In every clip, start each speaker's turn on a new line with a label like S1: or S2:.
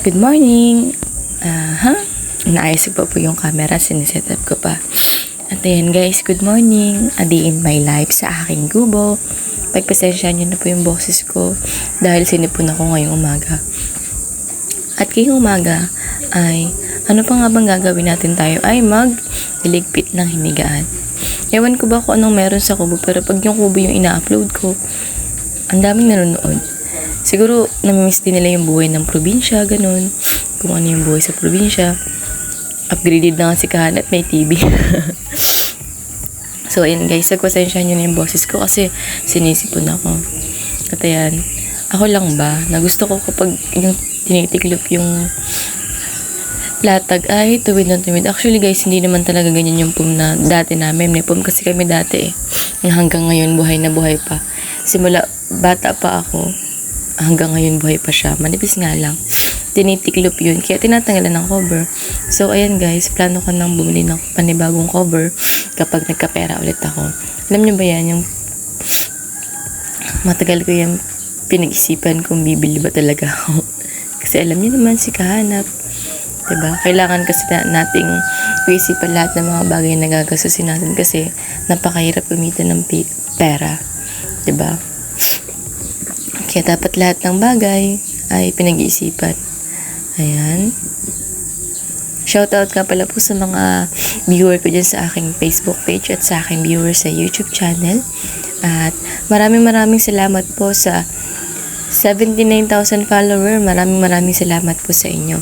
S1: Good morning! Aha, naayos ko pa po yung camera, siniset up ko pa. At ayan guys, good morning! A day in my life sa aking gubo. Pagpasensya niyo na po yung boses ko dahil sinipon ako ngayong umaga. At ngayong umaga ay ano pa nga bang gagawin natin tayo ay mag iligpit ng hinigaan. Ewan ko ba kung anong meron sa kubo pero pag yung kubo yung ina-upload ko, ang daming nanonood. Siguro, namimiss din nila yung buhay ng probinsya, ganun. Kung ano yung buhay sa probinsya. Upgraded na nga si Kahan at may TV. so, ayun guys, nagpasensya nyo na yung boses ko kasi sinisipon ako. At ayan, ako lang ba, na gusto ko kapag yung tinitiklop yung latag ay tuwid na tuwid. Actually guys, hindi naman talaga ganyan yung pum na dati namin. May pum kasi kami dati eh. Hanggang ngayon, buhay na buhay pa. Simula, bata pa ako, hanggang ngayon buhay pa siya. Manipis nga lang. Tinitiklop yun. Kaya tinatanggalan ng cover. So, ayan guys, plano ko nang bumili ng panibagong cover kapag nagkapera ulit ako. Alam nyo ba yan, yung matagal ko yung pinag-isipan kung bibili ba talaga ako. Kasi alam niyo naman si kahanap. 'Di ba? Kailangan kasi na, nating isipan lahat ng mga bagay na gagastusin natin kasi napakahirap kumita ng pera. 'Di ba? Kaya dapat lahat ng bagay ay pinag-iisipan. Ayan. Shoutout ka pala po sa mga viewer ko dyan sa aking Facebook page at sa aking viewer sa YouTube channel. At maraming maraming salamat po sa 79,000 follower. Maraming maraming salamat po sa inyo.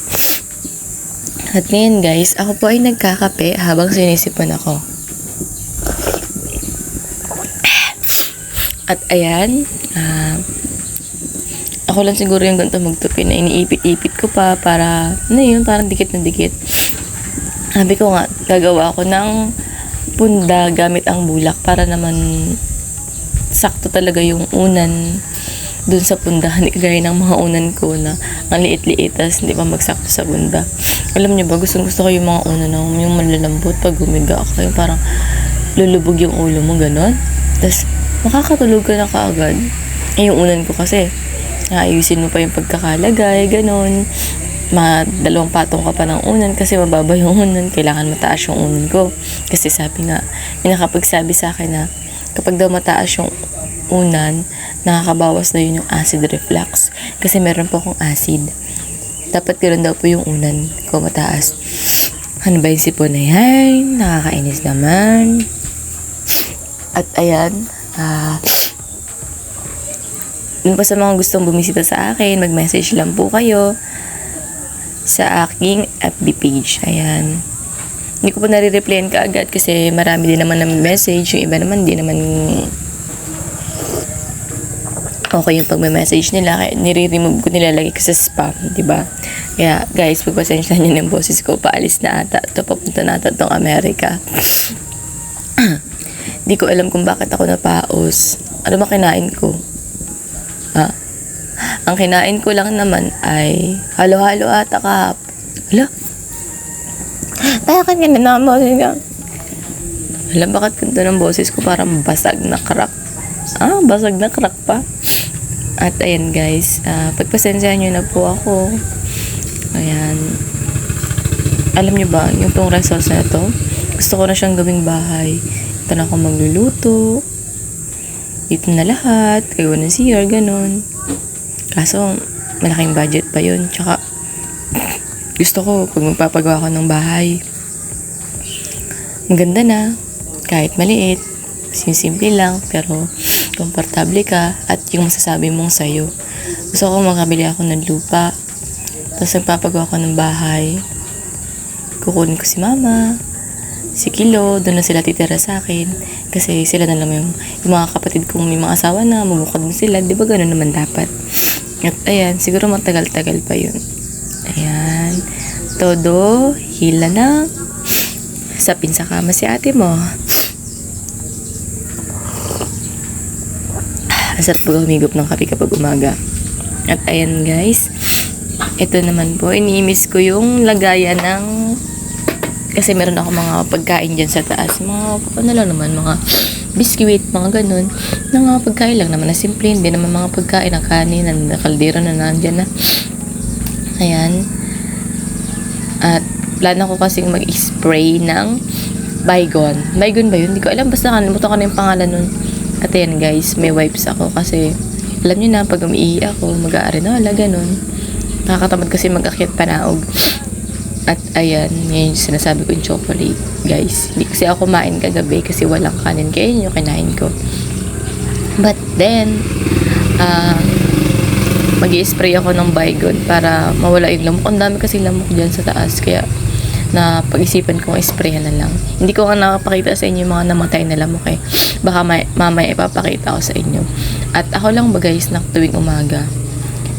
S1: At ngayon guys, ako po ay nagkakape habang sinisipon ako. At ayan, ah, ako lang siguro yung ganito magtupi na iniipit-ipit ko pa para, ano yun, parang dikit na dikit. Sabi ko nga, gagawa ako ng punda gamit ang bulak para naman sakto talaga yung unan dun sa punda. Hindi kagaya ng mga unan ko na ang liit-liit tas hindi pa magsakto sa bunda. Alam niyo ba, gustong gusto ko yung mga unan na yung malalambot pag humiga ka. Yung parang lulubog yung ulo mo, ganon. Tapos makakatulog ka na kaagad. Eh, yung unan ko kasi, naayusin mo pa yung pagkakalagay, ganon. Ma, dalawang patong ka pa ng unan kasi mababa yung unan. Kailangan mataas yung unan ko. Kasi sabi nga, may nakapagsabi sa akin na kapag daw mataas yung unan, nakakabawas na yun yung acid reflux. Kasi meron po akong acid. Dapat ganoon daw po yung unan ko mataas. Ano ba yung sipon na yan? Nakakainis naman. At ayan, ah, yun pa sa mga gustong bumisita sa akin, mag-message lang po kayo sa aking FB page. Ayan. Hindi ko po nare-replyan ka agad kasi marami din naman ng message. Yung iba naman, di naman okay yung pagme-message nila. Kaya nire-remove ko nilalagay ko sa spam, di ba? Kaya guys, pagpasensya nyo ng boses ko, paalis na ata. Ito, papunta na ata itong Amerika. Di ko alam kung bakit ako napaos. Ano ba ko? Ang kinain ko lang naman ay halo-halo ata kahap. Hala? Tayo ka na na boses ka. Alam bakit ganito ng boses ko parang basag na crack. Ah, basag na crack pa. At ayan guys, ah, pagpasensyahan nyo na po ako. Ayan. Alam nyo ba, yung tong rest house na to, gusto ko na siyang gawing bahay. Ito na ako magluluto. Dito na lahat. Kayo ng CR, ganun. Kaso, malaking budget pa yun. Tsaka, gusto ko, pag magpapagawa ko ng bahay, maganda na. Kahit maliit. Simple lang. Pero, komportable ka. At yung masasabi mong sayo. Gusto ko makabili ako ng lupa. Tapos, nagpapagawa ko ng bahay. Kukunin ko si mama si Kilo, doon na sila titira sa akin. Kasi sila na lang yung, yung mga kapatid kong may mga asawa na, mabukod mo sila. Di ba gano'n naman dapat? At ayan, siguro matagal-tagal pa yun. Ayan. Todo, hila na. Sapin sa kama si ate mo. Ang sarap pag humigop ng kape kapag umaga. At ayan guys, ito naman po, iniimis ko yung lagayan ng kasi meron ako mga pagkain dyan sa taas. Mga, ano lang naman, mga biskuit, mga ganun. Na mga pagkain lang naman na simple. Hindi naman mga pagkain ng kanin, ng kaldero na nandyan na. Ayan. At plano ko kasing mag-spray ng Bygone. Bygone ba yun? Hindi ko alam. Basta kalimutan ko na yung pangalan nun. At ayan guys, may wipes ako kasi alam niyo na, pag umiihi ako, mag-aarenola, ganun. Nakakatamad kasi mag-akyat panaog. At ayan, ngayon yung sinasabi ko yung chocolate. Guys, hindi kasi ako kumain kagabi kasi walang kanin. Kaya yun yung kinain ko. But then, ah, mag spray ako ng Bygone para mawala yung lamok. Ang dami kasi lamok dyan sa taas. Kaya, na pag-isipan kong sprayan na lang. Hindi ko nga nakapakita sa inyo yung mga namatay na lamok eh. Baka may, mamaya ipapakita ko sa inyo. At ako lang ba guys, na tuwing umaga,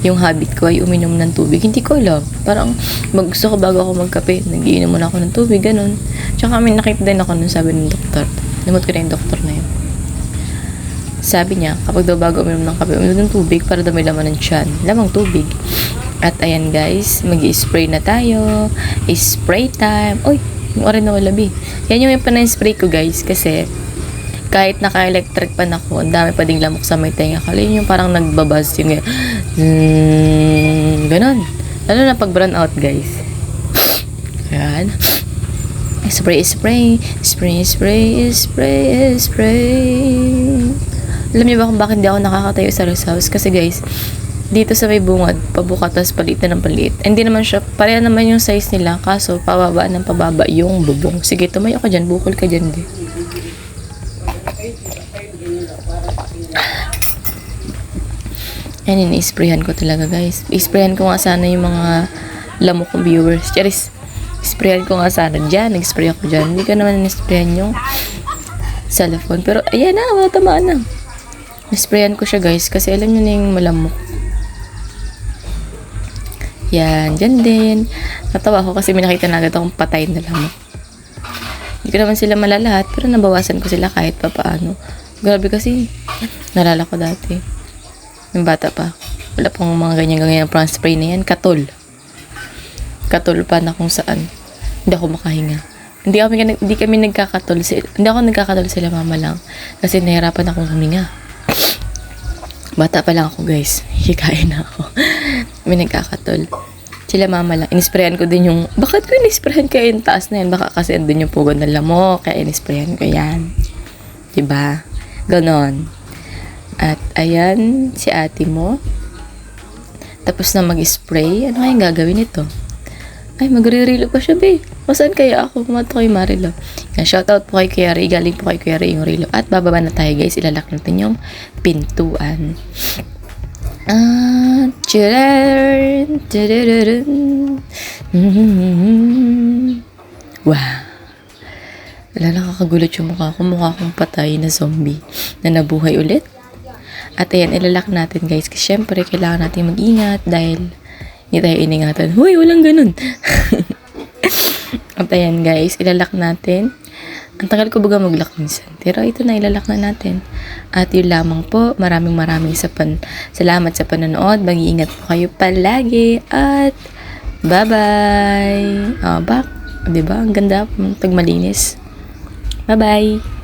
S1: yung habit ko ay uminom ng tubig. Hindi ko alam. Parang mag, gusto ko bago ako magkape, nagiinom muna ako ng tubig, ganun. Tsaka may nakita din ako nun sabi ng doktor. Namot ko na yung doktor na yun. Sabi niya, kapag daw bago uminom ng kape, uminom ng tubig para daw may laman ng tiyan. Lamang tubig. At ayan guys, mag spray na tayo. Spray time. Uy, yung orin na walabi. Yan yung yung spray ko guys. Kasi, kahit naka-electric pan ako, ang dami pa ding lamok sa may tenga ko. Yun yung parang nagbabuzz yung mm, ganun. Lalo na pag brown out guys. Ayan. Spray, spray, spray, spray, spray, spray. Alam niyo ba kung bakit hindi ako nakakatayo sa rest house? Kasi guys, dito sa may bungad, pabuka, tapos palit na ng palit. Hindi naman siya, pareha naman yung size nila, kaso pababa ng pababa yung bubong. Sige, tumayo ka dyan, bukol ka dyan, di. Yan, ini-sprayan ko talaga, guys. I-sprayan ko nga sana yung mga lamok kong viewers. Charis, sprayan ko nga sana dyan. Nag-spray ako dyan. Hindi ko naman in-sprayan yung cellphone. Pero, ayan na, matamaan na. Nasprayan ko siya, guys, kasi alam nyo na yung malamok. Yan, dyan din. Natawa ako kasi may nakita na agad akong patay na lamok. Hindi ko naman sila malalahat, pero nabawasan ko sila kahit pa paano. Grabe kasi, nalala ko dati. Yung bata pa. Wala pang mga ganyan-ganyan pang spray na yan. Katol. Katol pa na kung saan. Hindi ako makahinga. Hindi kami, hindi kami nagkakatol. Si, hindi ako nagkakatol sila mama lang. Kasi nahirapan akong huminga. Bata pa lang ako guys. Hikain na ako. May nagkakatol. Sila mama lang. Inisprayan ko din yung, bakit ko inisprayan kayo yung taas na yan? Baka kasi andun yung pugon ng lamok. Kaya inisprayan ko yan. Diba? Ganon. At ayan, si ate mo. Tapos na mag-spray. Ano kayang gagawin nito? Ay, magre-relo pa siya, be. O saan kaya ako? Pumato kay Marilo. Yan, shoutout po kay Kuya Ray. Galing po kay Kuya Ray yung relo. At bababa na tayo, guys. Ilalak natin yung pintuan. Ah, tcharan. Wow. Wala nakakagulat yung mukha ko. Mukha akong patay na zombie na nabuhay ulit. At ayan, ilalak natin guys. Kasi syempre, kailangan natin mag-ingat dahil hindi tayo iningatan. Huy, walang ganun. At ayan guys, ilalak natin. Ang tagal ko baga mag-lock minsan. Pero ito na, ilalak na natin. At yun lamang po, maraming maraming sa pan salamat sa panonood. Mag-iingat po kayo palagi. At bye-bye. Oh, back. Diba? Ang ganda. Tag malinis. Bye-bye.